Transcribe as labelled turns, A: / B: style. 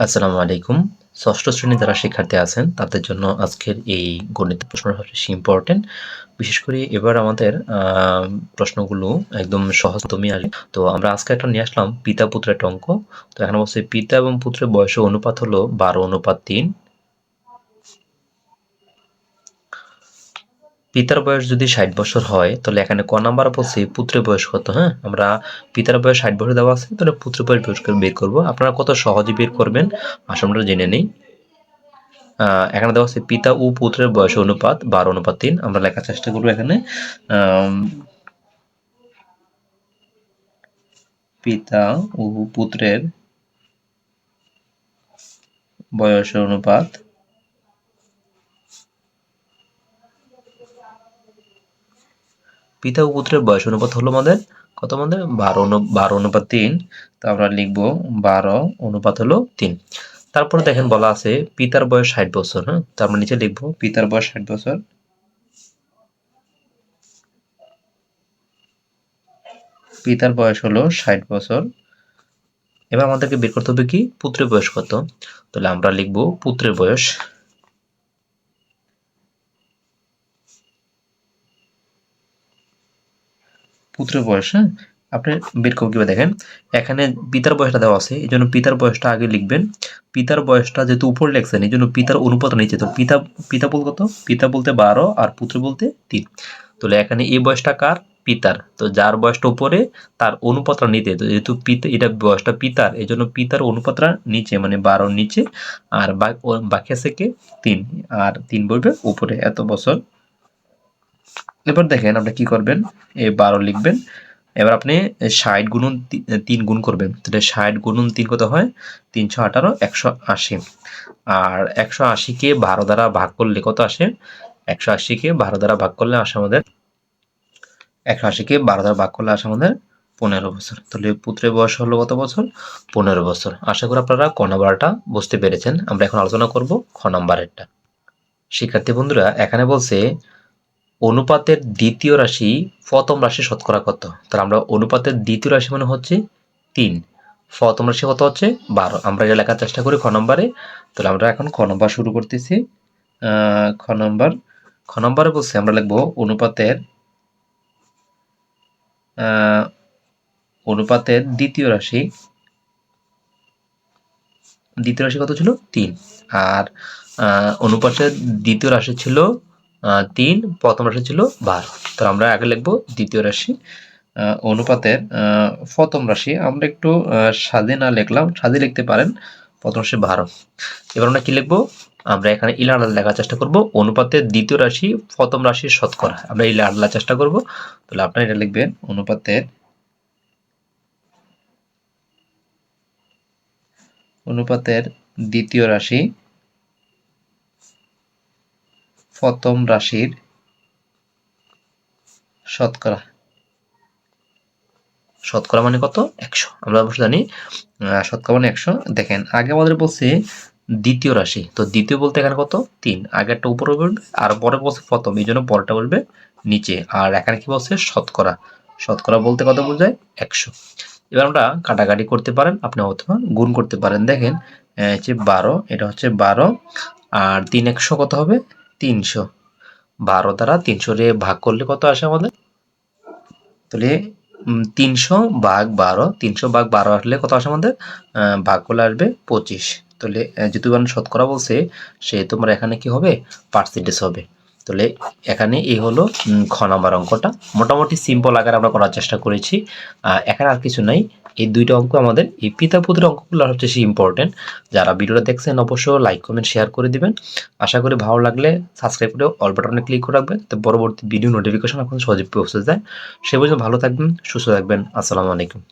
A: আসসালামু আলাইকুম। ষষ্ঠ শ্রেণি যারা শিক্ষার্থী আছেন, তাদের জন্য আজকের এই গণিত প্রশ্ন বেশি ইম্পর্টেন্ট বিশেষ করে এবার আমাদের প্রশ্নগুলো একদম সহজ তুমি আসবে তো আমরা আজকে একটা নিয়ে আসলাম পিতা পুত্রের অঙ্ক। তো এখানে বলছে পিতা এবং পুত্রের বয়স অনুপাত হলো বারো অনুপাত তিন। পিতার বয়স যদি ষাট বছর হয়, তাহলে এখানে ক নাম্বার বলছে? পুত্রের বয়স কত হ্যাঁ? আমরা পিতার বয়স ষাট বছর দেওয়া আছে, তাহলে পুত্রের বয়স করে বের করব। আপনারা কত সহজে বের করবেন? আসলে আমরা জেনে নেই। এখানে দেওয়া আছে, পিতা ও পুত্রের বয়স অনুপাত বারো, অনুপাত তিন। আমরা লেখার চেষ্টা করব এখানে। পিতা ও পুত্রের বয়স অনুপাত পিতা ও পুত্রের বয়স অনুপাত হলো আমাদের কত আমাদের? বারো বারো অনুপাত তিন। তো আমরা লিখব বারো অনুপাত হলো তিন। তারপরে দেখেন বলা আছে পিতার বয়স ষাট বছর হ্যাঁ? তো আমরা নিচে লিখব পিতার বয়স ষাট বছর। পিতার বয়স হলো ষাট বছর। এবার আমাদেরকে বের করতে হবে কি? পুত্রের বয়স কত? তাহলে আমরা লিখব পুত্রের বয়স পুত্রের বয়স হ্যাঁ আপনি বের করব কীভাবে দেখেন? এখানে পিতার বয়সটা দেওয়া আছে, এই জন্য পিতার বয়সটা আগে লিখবেন। পিতার বয়সটা যেহেতু উপর লেখছেন, এই জন্য পিতার অনুপাত নিচে। তো পিতা পিতা বলতে কত? পিতা বলতে বারো আর পুত্র বলতে তিন। তাহলে এখানে এই বয়সটা কার? পিতার। তো যার বয়সটা উপরে, তার অনুপাতটা নিতে তো যেহেতু পিতা, এটা বয়সটা পিতার, এই জন্য পিতার অনুপাতটা নিচে মানে বারোর নিচে, আর বাকি আছে কে? তিন। আর তিন বলবে উপরে। এত বছর এবার দেখেন আপনি কি করবেন? এই বারো লিখবেন। এবার আপনি ষাট গুণন তিন গুণ করবেন। তাহলে ষাট গুণন তিন কত হয়? তিনশো আঠারো, একশো আশি। আর একশো আশিকে বারো দ্বারা ভাগ করলে কত আসে? একশো আশিকে বারো দ্বারা ভাগ করলে আসে আমাদের একশো আশিকে বারো দ্বারা ভাগ করলে আসে আমাদের পনেরো বছর। তাহলে পুত্রের বয়স হলো কত বছর? পনেরো বছর। আশা করি আপনারা ক নাম্বারটা বুঝতে পেরেছেন। আমরা এখন আলোচনা করব খ নাম্বারেরটা। শিক্ষার্থী বন্ধুরা, এখানে বলছে অনুপাতের দ্বিতীয় রাশি প্রথম রাশি শতকরা কত? তাহলে আমরা অনুপাতের দ্বিতীয় রাশি মানে হচ্ছে তিন। প্রথম রাশি কত হচ্ছে? বারো। আমরা এটা লেখার চেষ্টা করি খ নম্বরে। তাহলে আমরা এখন খ নম্বর শুরু করতেছি। খ নম্বর, খ নম্বরে বলছি, আমরা লিখব অনুপাতের অনুপাতের দ্বিতীয় রাশি। দ্বিতীয় রাশি কত ছিল? তিন। আর অনুপাতের দ্বিতীয় রাশি ছিল তিন, প্রথম রাশি ছিল বারো। তো আমরা আগে লিখব দ্বিতীয় রাশি অনুপাতের প্রথম রাশি। আমরা একটু সাজে না লিখলাম সাজে লিখতে পারেন, প্রথম রাশি বারো। এবার আমরা কি লিখব? আমরা এখানে ইলাডা লেখার চেষ্টা করব, অনুপাতের দ্বিতীয় রাশি, প্রথম রাশির শতকরা। আমরা ইলাডা চেষ্টা করব, তাহলে আপনারা এটা লিখবেন, অনুপাতের অনুপাতের দ্বিতীয় রাশি প্রথম রাশির শতকরা। শতকরা মানে কত? একশো। আমরা অবশ্য জানি শতকরা মানে একশো। দেখেন, আগে আমাদের বলছে দ্বিতীয় রাশি। তো দ্বিতীয় বলতে এখানে কত? তিন। আগেরটা উপরে বলবে, আর পরে বলছে প্রথম। এই জন্য পরেরটা বলবে নিচে। আর এখানে কি বলছে? শতকরা। শতকরা বলতে কত বোঝায়? একশো। এবার আমরা কাটাকাটি করতে পারেন, আপনি অথবা গুণ করতে পারেন। দেখেন যে বারো, এটা হচ্ছে বারো, আর তিন একশো কত হবে? তিনশো। বারো দ্বারা তিনশো রে ভাগ করলে কত আসে আমাদের? তাহলে তিনশো ভাগ বারো, তিনশো ভাগ বারো আসলে কত আসে আমাদের? ভাগ করলে আসবে পঁচিশ। তাহলে যেহেতু শতকরা বলছে সে তোমার এখানে কি হবে? পার্সেন্টেজ হবে। তাহলে এখানে এই হলো খ নাম্বার অঙ্কটা। মোটামুটি সিম্পল আকারে আমরা করার চেষ্টা করেছি। এখানে আর কিছু নাই। এই দুইটা অঙ্ক আমাদের, এই পিতা পুত্রের অঙ্কগুলো হচ্ছে ইম্পর্টেন্ট যারা ভিডিওটা দেখছেন, অবশ্যই লাইক কমেন্ট শেয়ার করে দিবেন। আশা করি ভালো লাগলে সাবস্ক্রাইব করে অল বাটনে ক্লিক করে রাখবেন। তো পরবর্তী ভিডিও নোটিফিকেশন আপনাদের সহজে পৌঁছে যায়। সে পর্যন্ত ভালো থাকবেন, সুস্থ থাকবেন। আসসালামু আলাইকুম।